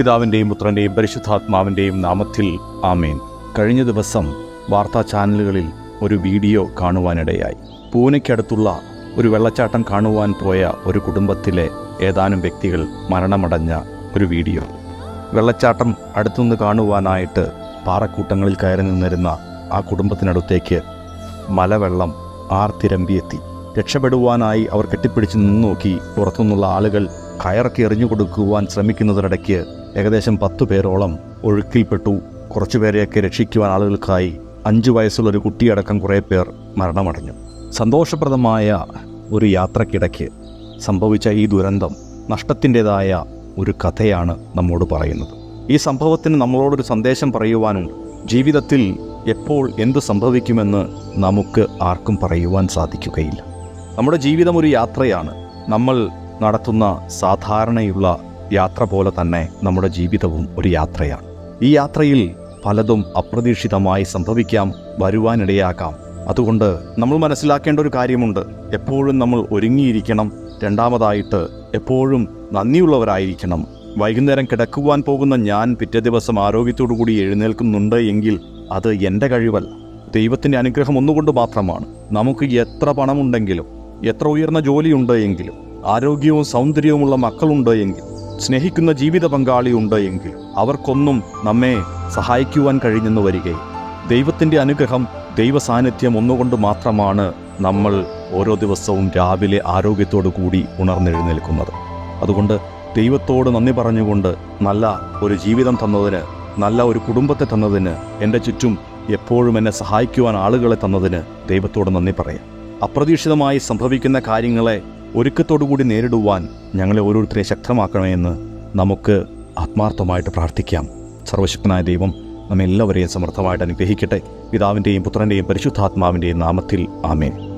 പിതാവിന്റെയും പുത്രന്റെയും പരിശുദ്ധാത്മാവിന്റെയും നാമത്തിൽ ആമേൻ. കഴിഞ്ഞ ദിവസം വാർത്താ ചാനലുകളിൽ ഒരു വീഡിയോ കാണുവാനിടയായി. പൂനെക്കടുത്തുള്ള ഒരു വെള്ളച്ചാട്ടം കാണുവാൻ പോയ ഒരു കുടുംബത്തിലെ ഏതാനും വ്യക്തികൾ മരണമടഞ്ഞ ഒരു വീഡിയോ. വെള്ളച്ചാട്ടം അടുത്തുനിന്ന് കാണുവാനായിട്ട് പാറക്കൂട്ടങ്ങളിൽ കയറി നിന്നിരുന്ന ആ കുടുംബത്തിനടുത്തേക്ക് മലവെള്ളം ആർത്തിരമ്പിയെത്തി. രക്ഷപ്പെടുവാനായി അവർ കെട്ടിപ്പിടിച്ച് നിന്ന് നോക്കി പുറത്തുനിന്നുള്ള ആളുകൾ കയറൊക്കെ എറിഞ്ഞു കൊടുക്കുവാൻ ശ്രമിക്കുന്നതിനിടയ്ക്ക് ഏകദേശം പത്തു പേരോളം ഒഴുക്കിൽപ്പെട്ടു. കുറച്ചുപേരെയൊക്കെ രക്ഷിക്കുവാൻ ആളുകൾക്കായി അഞ്ചു വയസ്സുള്ള ഒരു കുട്ടിയടക്കം കുറേ പേർ മരണമടഞ്ഞു. സന്തോഷപ്രദമായ ഒരു യാത്രക്കിടയ്ക്ക് സംഭവിച്ച ഈ ദുരന്തം നഷ്ടത്തിന്റെതായ ഒരു കഥയാണ് നമ്മോട് പറയുന്നത്. ഈ സംഭവത്തിന് നമ്മളോടൊരു സന്ദേശം പറയുവാനുണ്ട്. ജീവിതത്തിൽ എപ്പോൾ എന്ത് സംഭവിക്കുമെന്ന് നമുക്ക് ആർക്കും പറയുവാൻ സാധിക്കുകയില്ല. നമ്മുടെ ജീവിതം ഒരു യാത്രയാണ്. നമ്മൾ നടത്തുന്ന സാധാരണയുള്ള യാത്ര പോലെ തന്നെ നമ്മുടെ ജീവിതവും ഒരു യാത്രയാണ്. ഈ യാത്രയിൽ പലതും അപ്രതീക്ഷിതമായി സംഭവിക്കാം വരുവാനിടയാക്കാം. അതുകൊണ്ട് നമ്മൾ മനസ്സിലാക്കേണ്ട ഒരു കാര്യമുണ്ട്. എപ്പോഴും നമ്മൾ ഒരുങ്ങിയിരിക്കണം. രണ്ടാമതായിട്ട് എപ്പോഴും നന്ദിയുള്ളവരായിരിക്കണം. വൈകുന്നേരം കിടക്കുവാൻ പോകുന്ന ഞാൻ പിറ്റേ ദിവസം ആരോഗ്യത്തോടു കൂടി എഴുന്നേൽക്കുന്നുണ്ട് എങ്കിൽ അത് എന്റെ കഴിവല്ല. ദൈവത്തിന്റെ അനുഗ്രഹം ഒന്നുകൊണ്ട് മാത്രമാണ്. നമുക്ക് എത്ര പണമുണ്ടെങ്കിലും എത്ര ഉയർന്ന ജോലിയുണ്ട് എങ്കിലും ആരോഗ്യവും സൗന്ദര്യവുമുള്ള മക്കളുണ്ട് എങ്കിൽ സ്നേഹിക്കുന്ന ജീവിത പങ്കാളിയുണ്ട് എങ്കിൽ അവർക്കൊന്നും നമ്മെ സഹായിക്കുവാൻ കഴിഞ്ഞെന്ന് വരികെ. ദൈവത്തിന്റെ അനുഗ്രഹം ദൈവ സാന്നിധ്യം ഒന്നുകൊണ്ട് മാത്രമാണ് നമ്മൾ ഓരോ ദിവസവും രാവിലെ ആരോഗ്യത്തോടു കൂടി ഉണർന്നെഴുന്നേൽക്കുന്നത്. അതുകൊണ്ട് ദൈവത്തോട് നന്ദി പറഞ്ഞുകൊണ്ട് നല്ല ഒരു ജീവിതം തന്നതിന് നല്ല ഒരു കുടുംബത്തെ തന്നതിന് എന്റെ ചുറ്റും എപ്പോഴും എന്നെ സഹായിക്കുവാൻ ആളുകളെ തന്നതിന് ദൈവത്തോട് നന്ദി പറയാം. അപ്രതീക്ഷിതമായി സംഭവിക്കുന്ന കാര്യങ്ങളെ ഒരുക്കത്തോടുകൂടി നേരിടുവാൻ ഞങ്ങളെ ഓരോരുത്തരെ ശക്തമാക്കണമെന്ന് നമുക്ക് ആത്മാർത്ഥമായിട്ട് പ്രാർത്ഥിക്കാം. സർവശക്തനായ ദൈവം നമ്മെല്ലാവരെയും സമർത്ഥമായിട്ട് അനുഗ്രഹിക്കട്ടെ. പിതാവിന്റെയും പുത്രന്റെയും പരിശുദ്ധാത്മാവിന്റെയും നാമത്തിൽ ആമേൻ.